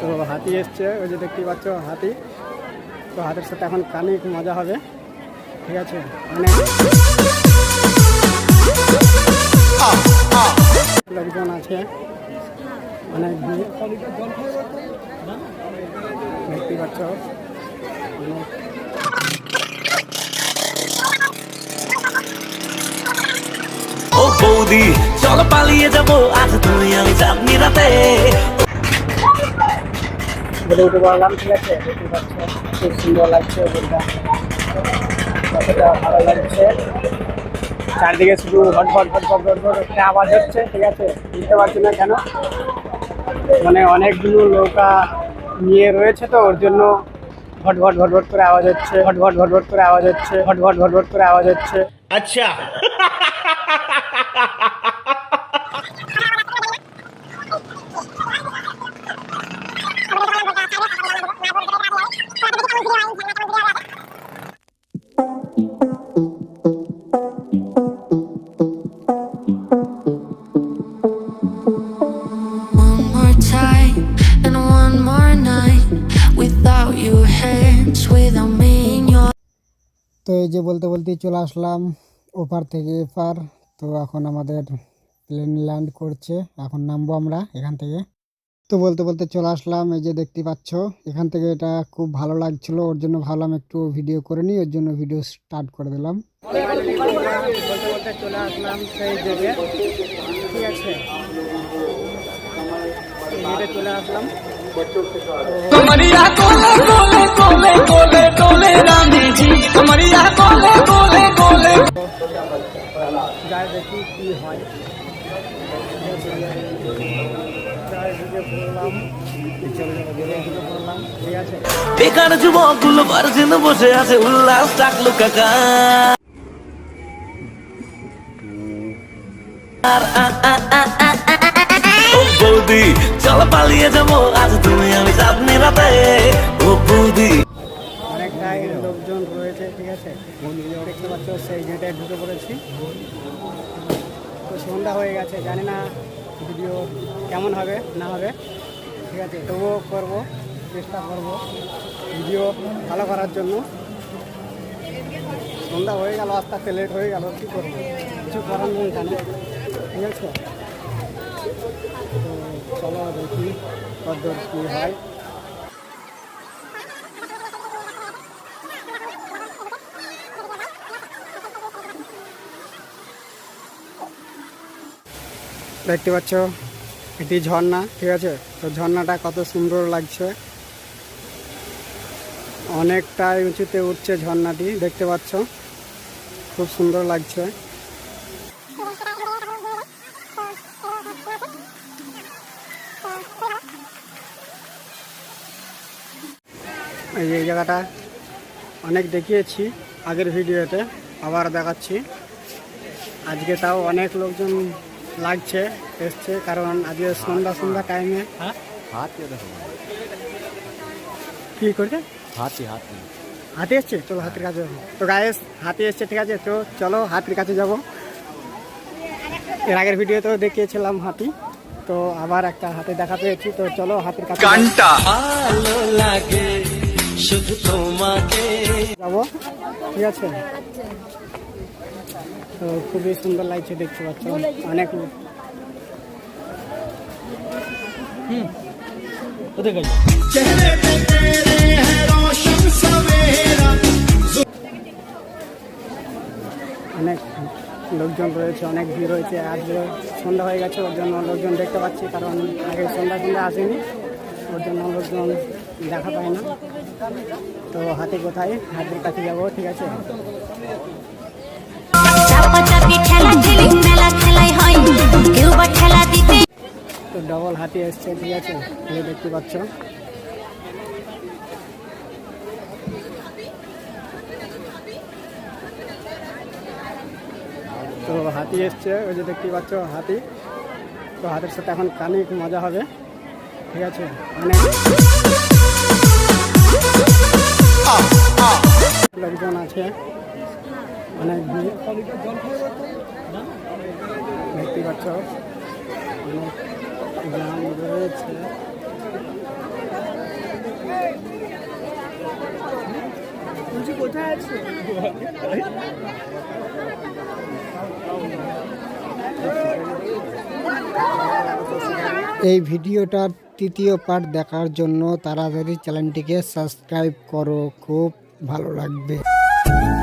তো হাতি এসছে, ওই যে দেখতে পাচ্ছ হাতি। তো হাতের সাথে এখন কানে মজা হবে। ঠিক আছে? মানে লোকজন আছে। অনেক ভিড়। দেখতে পাচ্ছ। অনেক ও বৌদি, চল পালিয়ে যাব। আজ তুমি আমি চাঁদনি রাতে বলে উঠে পড়লাম ঠিক আছে দেখতে পাচ্ছ খুব সুন্দর লাগছে কতটা ভালো লাগছে চারদিকে শুধু hot hot hot hot hot hot একটা আওয়াজ হচ্ছে ঠিক আছে বুঝতে পারছি না কেন মানে অনেকগুলো নৌকা নিয়ে রয়েছে তো ওর জন্য ঘট ঘট করে আওয়াজ হচ্ছে ঘট ঘট করে আওয়াজ হচ্ছে ঘট ঘট করে আওয়াজ হচ্ছে আচ্ছা তো এই যে বলতে বলতেই চলে আসলাম ওপার থেকে এপার। তো এখন আমাদের প্লেন ল্যান্ড করছে। এখন নামবো আমরা এখান থেকে। তো বলতে বলতে চলে আসলাম। এই যে দেখতে পাচ্ছ, এখান থেকে এটা খুব ভালো লাগছিল। ওর জন্য ভাবলাম একটু ভিডিও করে নিই, ওর জন্য ভিডিও স্টার্ট করে দিলাম। চলে আসলাম। সেই জায়গায় ঠিক আছে চলে আসলাম। कमरिया कोले कोले कोले कोले कोले रानी जी कमरिया कोले कोले कोले যাই দেখি কি হয় যাই ঢুকে পড়লাম ঢুকে পড়লাম ঠিক আছে বেকার যুবকগুলো ভার্জিন বসে আছে উল্লাস ডাকলো কাকা আর আ, আ, আ, আ, আ, আ, ও বৌদি, চল পালিয়ে যাব, আজ তুমি আমি চাঁদনি রাতে। ও বৌদি। অনেকটাই লোকজন রয়েছে, ঠিক আছে? সেই গেটে ঢুকে পড়েছি। তো সন্ধ্যা হয়ে গেছে, জানি না ভিডিও কেমন হবে, না হবে। ঠিক আছে, তবুও করব, চেষ্টা করব ভিডিও ভালো করার জন্য। সন্ধ্যা হয়ে গেল, আস্তে আস্তে লেট হয়ে গেল, কী করব? কিছু করার নেই জানি, ঠিক আছে? চলো দেখি কী হয়। দেখতে পাচ্ছ, এটি ঝর্ণা, ঠিক আছে? তো ঝর্ণাটা কত সুন্দর লাগছে। অনেকটাই উঁচুতে উঠছে ঝর্ণাটি, দেখতে পাচ্ছ? খুব সুন্দর লাগছে। এই যে এই জায়গাটা অনেক দেখিয়েছি আগের ভিডিওতে আবার দেখাচ্ছি। আজকে তাও অনেক লোকজন লাগছে এসছে কারণ আজকে সন্ধ্যা সন্ধ্যা টাইমে হাতি দেখো। কি করছে হাতি হাতি হাতি এসছে? চলো হাতির কাছে যাব। তো গায়ে হাতি এসছে ঠিক আছে? তো চলো হাতির কাছে যাব। এর আগের ভিডিওতেও দেখিয়েছিলাম হাতি। তো আবার একটা হাতে দেখা পেয়েছি। তো চলো হাতির কাছে লাগে। শুধু তোমাকে। যাব? ঠিক আছে? তো খুবই সুন্দর লাগছে দেখতে পাচ্ছ। অনেক কোথায় গেল অনেক লোকজন রয়েছে অনেক ভিড় হয়েছে আজ সন্ধ্যা হয়ে গেছে ওর জন্য লোকজন দেখতে পাচ্ছি কারণ আগে সন্ধ্যা সন্ধ্যা আসেনি। ওর জন্য লোকজন দেখা পায় না। তো হাতি কোথায়? হাতির কাছে যাব, ঠিক আছে? তো ডবল হাতি এসছে, ঠিক আছে? এই দেখতে পাচ্ছ। তো হাতি এসছে, ওই যে দেখতে পাচ্ছ হাতি। তো হাতের সাথে এখন কানে মজা হবে, ঠিক আছে? মানে অনেক দেখতে পাচ্ছ অনেক রয়েছে। এই ভিডিওটার তৃতীয় পার্ট দেখার জন্য তাড়াতাড়ি চ্যানেলটিকে সাবস্ক্রাইব করো খুব ভালো লাগবে। you